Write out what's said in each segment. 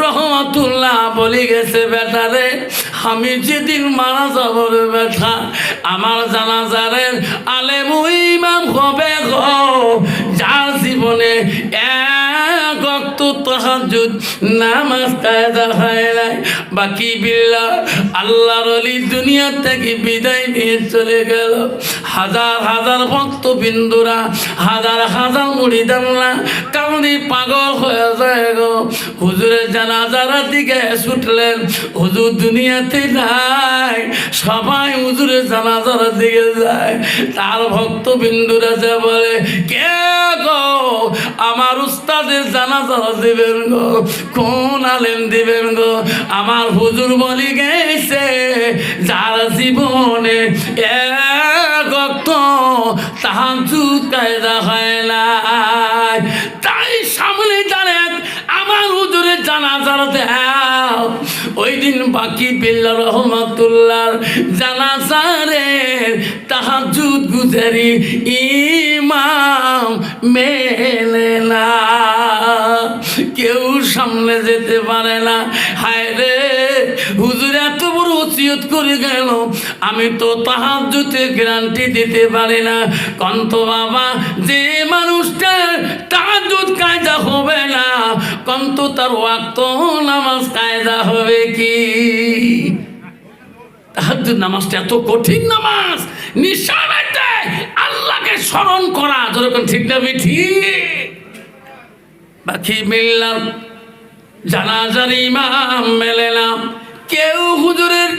রহমতুল্লাহ বলি গেছে বেটারে আমি যেদিন মারা যাব রে বেটা, আমার জানাজারের আলেম ইমাম হবে যার জীবনে নামাজ বাকি বিল্লা আল্লাহর অলি দুনিয়া থেকে বিদায় নিয়ে চলে গেল। হাজার হাজার ভক্ত বিন্দুরা, হাজার হাজার মুড়িদানরা কামড়ি পাগল হয়ে যায় গো। হুজুরের জানাজারা দিকে ছুটলেন, হুজুর দুনিয়াতে নাই সবাই হুজুরের জানাজার দিকে যায়। তার ভক্ত বিন্দুরা যে বলে, কে গো? আমার উস্তাদের জানাজার দিবেন গো। কোন আলেম দিবেন গো? আমার হুজুর বলি গেছে, যার জীবনে এক অক্ত তাহাজু কায়দা হয় না তাই সামনে দাঁড়ান আমার হুজুরের জানাজার দেও ওই দিন বাকি বিল্লা রহমাতুল্লাহ জানাজারে তাহাজুদ গুজারি ইমাম মেলে না। কেউ সামনে যেতে পারে না। হায় রে ওসিয়ত করে গেল। আমি তো তাহাজুতে গ্যারান্টি দিতে পারি না। কন্ত বাবা, যে মানুষটা তাহাজুদ কায়দা হবে না, কন্ত তার ওয়াক্ত নামাজ কায়দা হবে কি? তাহাজুদ নামাজটা এত কঠিন নামাজ নিঃসারাইতে আল্লাহকে স্মরণ করা, যেরকম ঠিক না ঠিক বাকি মিললাম জানাজার ইমাম মেলে না। কেউ হুজুরের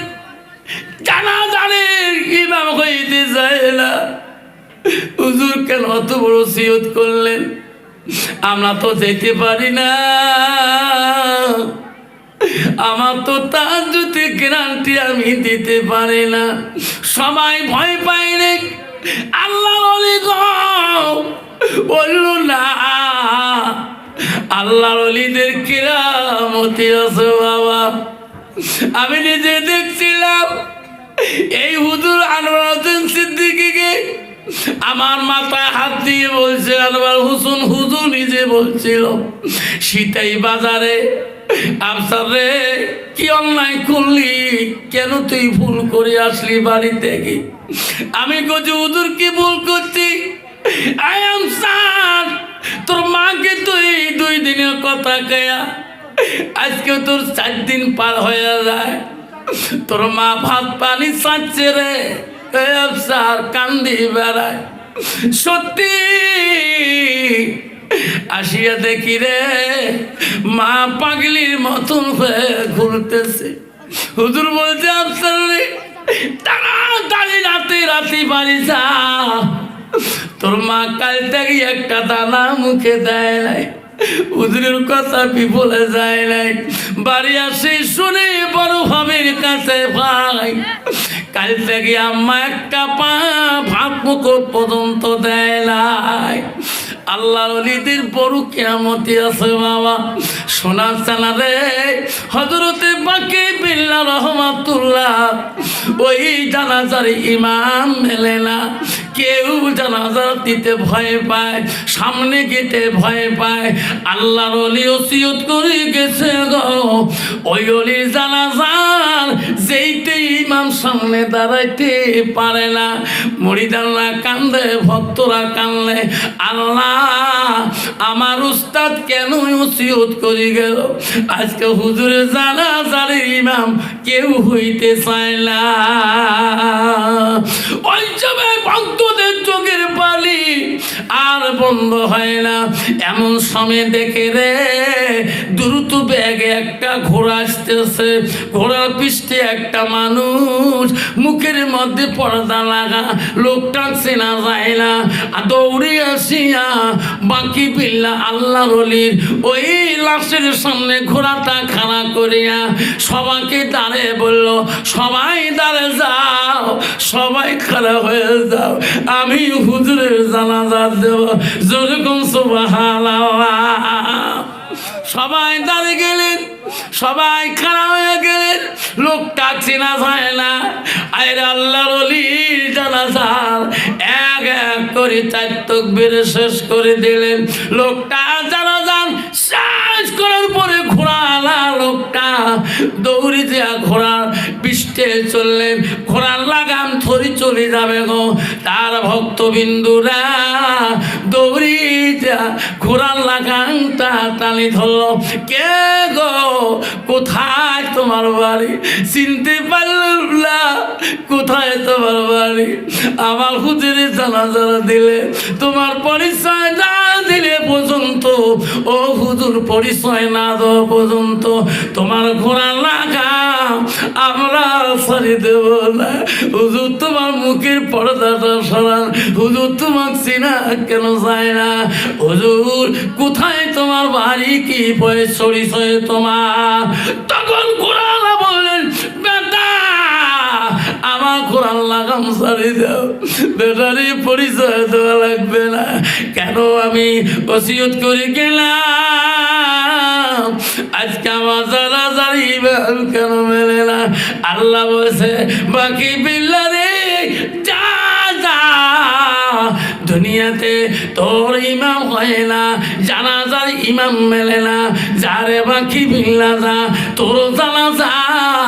জানাজারের ইমাম হইতে যায় না। হুজুর কেন অত বড় সিয়ত করলেন? আমরা তো যেতে পারি না। আমার তো তার যদি গ্যারান্টি আমি দিতে পারি না। সবাই ভয় পায় রে। আল্লাহ বলল, না, আল্লাহর অলিদের কিরামতি আছে বাবা। আমি নিজে দেখছিলাম এই হুজুর আনোয়ার হোসেন সিদ্দিকিকে। আমার মাথায় হাত দিয়ে বলছে, আনোয়ার হুসুন হুজুর নিজে বলছিল, সীতাই বাজারে, আফসার রে কি অন্যায় করলি? কেন তুই ভুল করে আসলি বাড়ি থেকে আমি কচি হুজুর, কি ভুল করছি? আই এম স্যার, তোর মাকে তুই দুই দিনের কথা কেয়া আজকে তোর চার দিন পার হয়ে যায়। তোর মা ভাত পানি চাচ্ছে রে আফসার কান্দি বেড়ায়। সত্যি আসিয়া দেখি রে, মা পাগলির মতন হয়ে ঘুরতেছে। হুজুর বলছে, আফসার রে, তাড়াতাড়ি রাতে রাতে বাড়ি যা। তোর মা কাল থেকে একটা দানা মুখে দেয় নাই। হুজুরের কথা বিফলে যায় নাই। বাড়ি আসে শুনে বড় ভাবির কাছে ভাই। কাল থেকে আম্মা একটা পা ভাগ্য পর্যন্ত দেয় নাই। আল্লাহর অলিদের বড় কেরামতি আছে বাবা। সোনা চানা রে হজরতে বাকি বিল্লা রহমাতুল্লাহ, ওই জানাজার ইমাম মেলে না। কেউ জানাজার দিতে ভয় পায়, সামনে গেতে ভয় পায়। আল্লাহর অলি ওসিয়ত করে গেছে গো। ওই অলির যেইতে ইমাম সামনে দাঁড়াইতে পারে না। মরিদানরা কান্দে, ভক্তরা কান্দে, আল্লাহ, আমার উস্তাদ কেন ওসিয়ত করে গেল? আজকে হুজুরে জানা জানে ইমাম কেউ হইতে চায় না। ওই সময় ভক্তদের চোখের পালি আর বন্ধ হয় না। এমন সময় দেখে রে দ্রুত ব্যাগে একটা ঘোড়া আসতেছে। ঘোড়ার পৃষ্ঠে একটা মানুষ। মুখের মধ্যে পর্দা লাগা। লোকটা চেনা যায় না। দৌড়ে আসিয়া বাকি বিল্লা আল্লাহ রলির ওই লাশের সামনে ঘোড়াটা খাড়া করিয়া সবাইকে দাঁড়ে বলল, সবাই দাঁড়ে যাও, সবাই খাড়া হয়ে যাও। আমি হুজুরের জানাজা দেব। যেরকম সুবহানাল্লাহ। সবাই দাঁড়িয়ে গেলেন, সবাই খারাপ হয়ে গেলেন, লোকটা চেনা যায় না। আয়ের আল্লাহর জানাজার এক এক করে চার তকবির শেষ করে দিলেন। লোকটা জানাজান শেষ করার পরে ঘোড়া লোকটা দৌড়ি দেয়া ঘোড়ার পৃষ্ঠে চললেন। ঘোড়ার লাগাম থরি চলে যাবে গো। তার ভক্তবিন্দুরা দৌড়ি দেয়া ঘোড়ার লাগামটা টানি ধরলো। কে গো? কোথায় তোমার বাড়ি? চিনতে পারলাম না। কোথায় তোমার বাড়ি? আমার হুজুরে জানাজারা দিলে তোমার পরিচয় না। দিলে পর্যন্ত, ও হুজুর পরিচয় না দেওয়া পর্যন্ত, তোমার ঘোড়া লাগাম আমরা সারি দেব না। হুজুর, তোমার মুখের পর্দাটা সরান। হুজুর, তোমার চিনা কেন যায় না? হুজুর, কোথায় তোমার বাড়ি? কি পরিচয় তোমার? তখন ঘোড়ালা আমার কোরআন লাগাম সারি দাও। বেটারি পরিচয় দেওয়া লাগবে না। কেন আমি ওসিয়ত করে গেলাম? আজকে আমার কেন মেলে না? আল্লাহ বাকি যা যা। দুনিয়াতে তোর ইমাম হয় না জানা জানাজার ইমাম মেলে না। যারে বাকি বিল্লা যা তোর জানাজা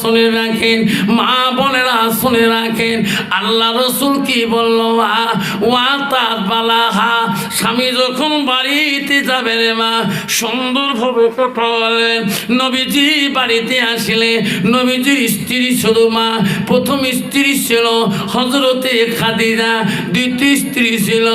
শুনে রাখেন, মা বোনেরা শুনে রাখেন। আল্লাহ রসুল কি বলল বালাহা স্বামী যখন বাড়িতে যাবে রে মা, সুন্দরভাবে কথা বলেন। নবীজি বাড়িতে আসলে, নবীজির স্ত্রী শুধু মা, প্রথম স্ত্রী ছিল হজরতে খাদিজা, দ্বিতীয় স্ত্রী ছিল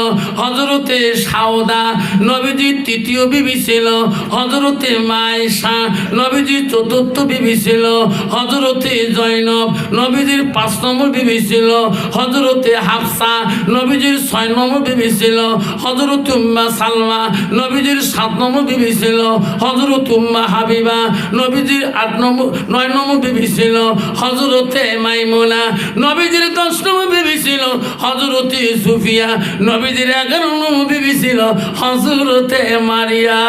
হজরতে সাউদা নবীজির তৃতীয় বিবি ছিল হজরতে মায়েশা, নবীজির চতুর্থ বিবি ছিল হজরতে জৈনব নবীজির পাঁচ নম্বর বিবি ছিল। হজরতে হাফসা, নবীজির ছয় নম্বর বিবি ছিল। হজরত উম্মা সালমা, নবীজির সাত নম্বর বিবি ছিল। হজরত উম্মা হাবিবা, নবীজির আট নম্বর, নয় নম্বর বিবি ছিল। হজরতে মাইমোনা, নবীজির দশ নম্বর বিবি ছিল হজরতে সুফিয়া। নবীজির এগারো বিবি ছিল হজরতে মারিয়া।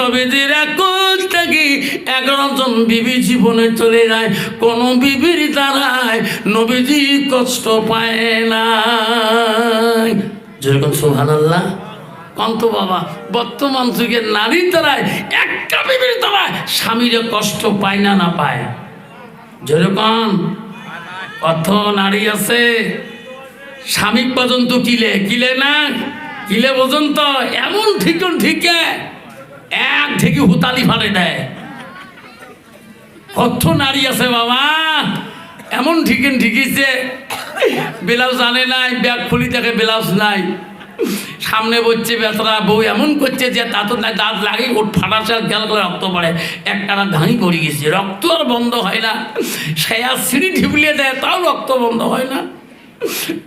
নবীজির একুশ থেকে এগারো জন বিবি জীবনে চলে যায়। কোন বিবির দ্বারায় নবীজি কষ্ট পায় না। যেরকম সোহান আল্লাহ কন্ত বাবা, বর্তমান যুগের নারীর দ্বারায় একটা বিবির দ্বারায় স্বামীরা কষ্ট পায় না না পায়। যেরকম কত নারী আছে। স্বামী পর্যন্ত কিলে? কিলে না? কিলে পর্যন্ত? এমন ঠিকন ঠিকে। এক ঠিকই হুতালি ফালে দেয়। অর্থ নারী আছে বাবা। এমন ঠিকেন ঠিকিছে। ব্লাউজ আনে নাই, ব্যাগ খুলি থাকে ব্লাউজ নাই। সামনে বলছে বেতরা বউ এমন করছে যে তা তো দাঁত লাগে ওট ফাটা চাল গেল করে রক্ত পড়ে। একটা না ধানি পড়ে গেছে, রক্ত আর বন্ধ হয় না। সে আর সিঁড়ি ঢিবলিয়ে দেয়, তাও রক্ত বন্ধ হয় না।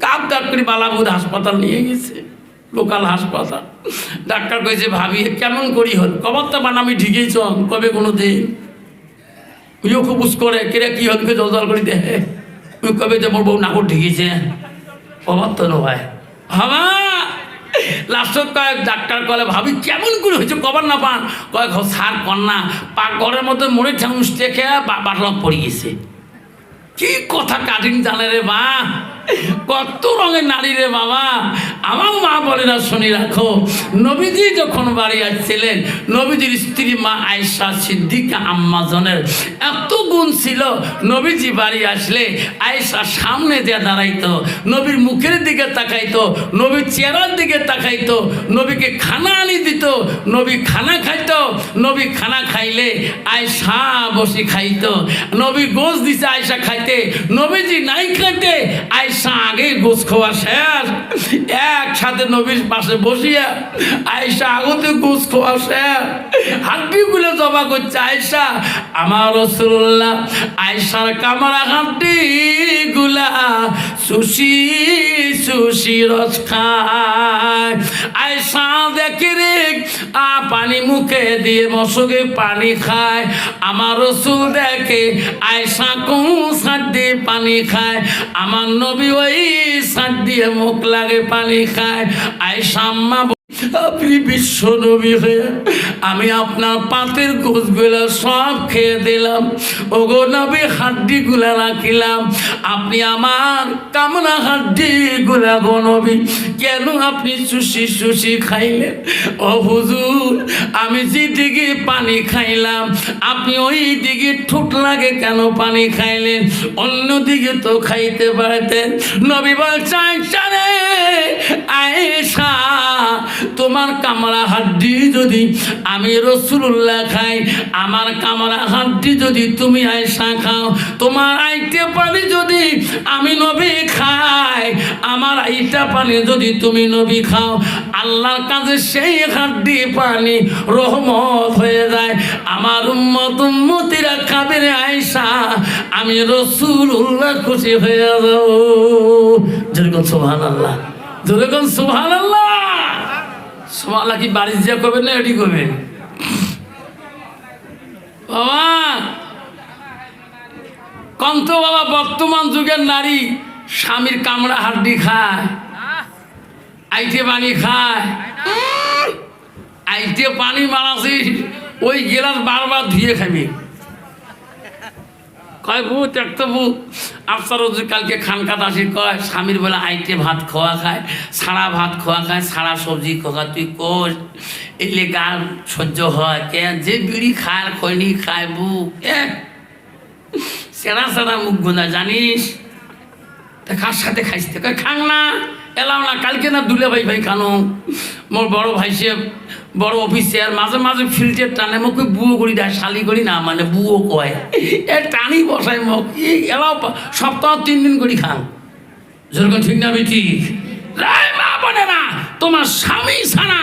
কাপ করে বালাবুদ হাসপাতাল নিয়ে গেছে, লোকাল হাসপাতাল। ডাক্তার কয়েছে ভাবি, কেমন করি হল? কবর তো বানামি ঠিকই চল, কবে কোনো দিন? খুব উস করে কেরে কি হল জল জল করে উই কবে যে মোর বউ নাকর ঢিকেছে কবর তো নয়। হামা লাস্টত কয়েক ডাক্তার কলে ভাবি, কেমন করে হয়েছে? কবার না পান? কয়েক সার কন্যা পাক ঘরের মধ্যে মরে ঠাউস দেখে বাটলক পড়ে গেছে। কি কথা কাটিং জানে রে মা? কত রঙের নারী রে বাবা? আমার মা বলে না, শুনি রাখো। নবীজি যখন বাড়ি আসছিলেন, নবীজির স্ত্রী মা আয়সা সিদ্দিকা আম্মাজনের এত গুণ ছিল। নবীজি বাড়ি আসলে আয়সা সামনে দিয়ে দাঁড়াইতো, নবীর মুখের দিকে তাকাইতো, নবীর চেহারার দিকে তাকাইতো, নবীকে খানা আনি দিত নবী খানা খাইত, নবী খানা খাইলে আয়সা বসে খাইত। নবী গোস দিছে আয়সা খাইতে, নবীজি নাই খাইতে আয়সা আগে গোস খাওয়া শেষ। একসাথে নবীর পাশে বসিয়া আয়সা আগতে গোস খাওয়া শেষ। হাড্ডিগুলো জবা করছে আয়সা আমার রসুল্লাহ আয়সার কামরা হাঁটি গুলা সুশি সুশি রস খায়। আয়সা মুখে দিয়ে মশকে পানি খায়। আমার রসুল দেখে আয়সা কোন সার দিয়ে পানি খায়। আমার নবী ওই সার দিয়ে মুখ লাগে পানি খায়। আয়সা আম্মা আপনি বিশ্ব নবী হয়ে আমি আপনার পাতের গোছগুলো সব খেয়ে দিলাম। ওগো নবী হাড্ডি গুলা রাখিলাম। আপনি আমার কামনা হাড্ডি গুলা গো নবী, কেন আপনি সুশি সুশি খাইলেন? ও হুজুর, আমি যেদিকে পানি খাইলাম, আপনি ওই দিকে ঠোঁট লাগে কেন পানি খাইলেন? অন্যদিকে তো খাইতে পারতেন। নবী বলছেন জানে আয়েশা তোমার কামড়া হাড্ডি যদি আমি রসুল্লাহ খাই, আমার কামড়া হাড্ডি যদি তুমি আয়সা খাও, তোমার আইতে পানি যদি আমি নবী খাই, আমার আইটা পানি যদি তুমি নবী খাও, আল্লাহর কাছে সেই হাড্ডি পানি রহমত হয়ে যায়। আমার উম্মত উম্মতিরা খাবে রে আয়সা আমি রসুল্লাহ খুশি হয়ে যাব। যেরকম সোহান আল্লাহ যেরকম সোহান আল্লাহ সোমালা কি বাড়ি যা করবেন না, এটি করবেন বাবা, কন্ত বাবা, বর্তমান যুগের নারী স্বামীর কামড়া হাড্ডি খায় আইটে পানি খায় আইটে পানি মারাছিস ওই গেলাস বারবার ধুয়ে খাবি কয় বউ একটা বউ আফসার রোজ কালকে খানকাত আসি কয়, স্বামীর বলে আইটে ভাত খাওয়া খায়, সারা ভাত খাওয়া খায়, সারা সবজি খাওয়া তুই কোষ এলে গান সহ্য হয়, কে? যে বিড়ি খায়, খৈনি খায় বউ এ সেরা সেরা মুখ গোনা, জানিস? তা কার সাথে খাইস? তো কয়, খাং না। এলাম না, কালকে না দুলে ভাই ভাই খানো। মোর বড় ভাই সে বড় অফিসিয়ার মাঝে মাঝে ফিল্টের টানে, মোক বুয়ো করি দেয় শালি করি না মানে বুয়ো কয়। এ টানি বসাই মোক এই এলাও সপ্তাহ তিন দিন করি খান যেরকম ঠিক না বেটি রায় মা বলে না, তোমার স্বামী ছাড়া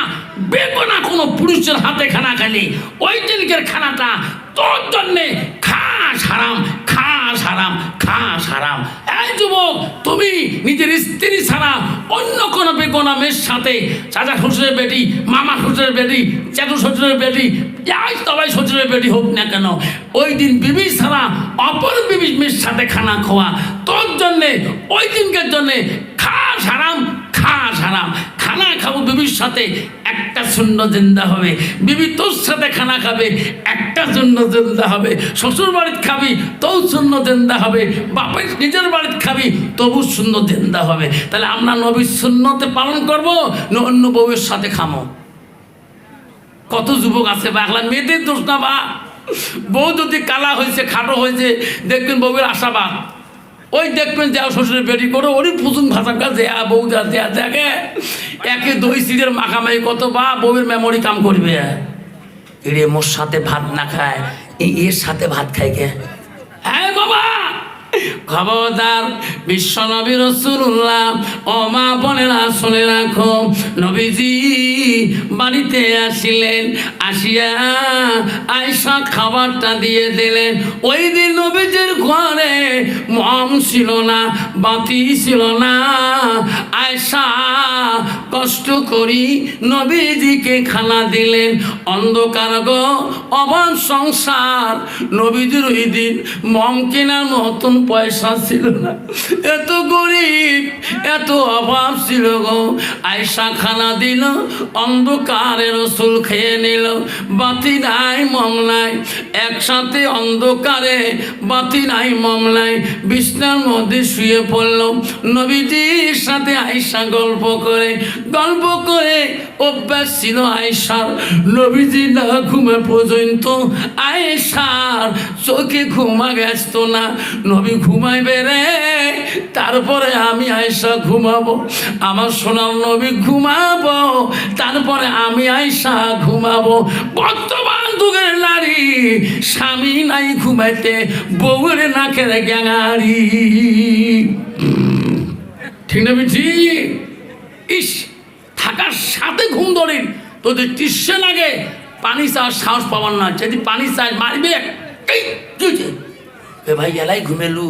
বেকোনা কোনো পুরুষের হাতে খানা খালি ওই দিনকের খানাটা তোর জন্যে খাস হারাম। হারাম এই যুবক, তুমি নিজের স্ত্রী ছাড়া অন্য কোনো বেকোনা মেয়ের সাথে চাচা শ্বশুরের বেটি, মামা শ্বশুরের বেটি, চাচু শ্বশুরের বেটি যাই তলাই শ্বশুরের বেটি হোক না কেন, ওই দিন বিবি ছাড়া অপর বিবি মেয়ের সাথে খানা খাওয়া তোর জন্যে, ওই দিনকের জন্যে খাস হারাম খাস হারাম খানা খাব, বিবির সাথে একটা শূন্য জিন্দা হবে। বিবি তোর সাথে খানা খাবে, একটা শূন্য জিন্দা হবে। শ্বশুর বাড়িতে খাবি তোও শূন্য জিন্দা হবে। বাপের নিজের বাড়িতে খাবি তবু শূন্য জিন্দা হবে। তাহলে আমরা নবীর শূন্যতে পালন করব না অন্য বউয়ের সাথে খামো? কত যুবক আছে বা মেয়েদের দোষ না বা? বউ যদি কালা হয়েছে, খাটো হয়েছে, দেখবেন বউয়ের আশাবাদ। ওই দেখবেন যা শ্বশুরের বেটি করে ওরই পুতুন ভাষা কাছে বউ যা দেয়া, দেখে? একে দই সিটের মাখামাখি কত বা বউয়ের মেমোরি কাম করবে। এরে, মোর সাথে ভাত না খায়। এর সাথে ভাত খায় কে? হ্যাঁ বাবা! খবরদার, বিশ্ব নবী রসুল্লাহ ও মা বোনেরা শুনে রাখো, নবীজি বাড়িতে আসিলেন, আসিয়া আয়সা খাবারটা দিয়ে দিলেন। ওই দিন নবীজির ঘরে মম ছিল না, বাতি ছিল না। আয়সা কষ্ট করি নবীজিকে খানা দিলেন। অন্ধকার গো অভাব সংসার। নবীজির ওই দিন মম কেনার মতন পয়সা ছিল না। এত গরিব, এত অভাব ছিল গো। আয়সা খানা দিল অন্ধকারে রসুল খেয়ে নিল। বাতি নাই, মম নাই, একসাথে অন্ধকারে বাতি নাই, মম নাই বিছনার মধ্যে শুয়ে পড়ল। নবীজির সাথে আয়সা গল্প করে গল্প করে অভ্যাস ছিল আয়সার নবীজি না ঘুমে পর্যন্ত আয়েশার চোখে ঘুমা গেছত না। নবী ঘুমাইবে রে, তারপরে আমি আয়সা ঘুমাবো। আমার সোনার নবী ঘুমাবো, তারপরে আমি আয়সা ঘুমাবো। বর্তমান যুগের নারী, স্বামী নাই ঘুমাইতে বউরে নাকের গ্যাঙারি। ঠিক না বিঠি ইস, থাকার সাথে ঘুম ধরে তোদের টিসে লাগে, পানি চাওয়ার সাহস পাবার না। যদি পানি চাই মারবে? এ ভাই এলাই ঘুমেলু।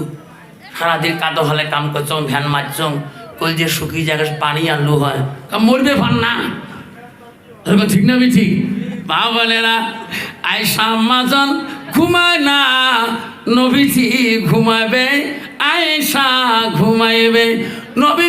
সারাদিন কাদো হলে কাম করছং ভ্যান মারছং, কল যে শুকিয়ে জায়গায় পানি আনলু হয়। মরবে ফান না। ঠিক না বি ঠিক মা বোনেরা আয়সা মাজন ঘুমায় না। নবীজি ঘুমাবে আয়েশা ঘুমাইবে নবীজি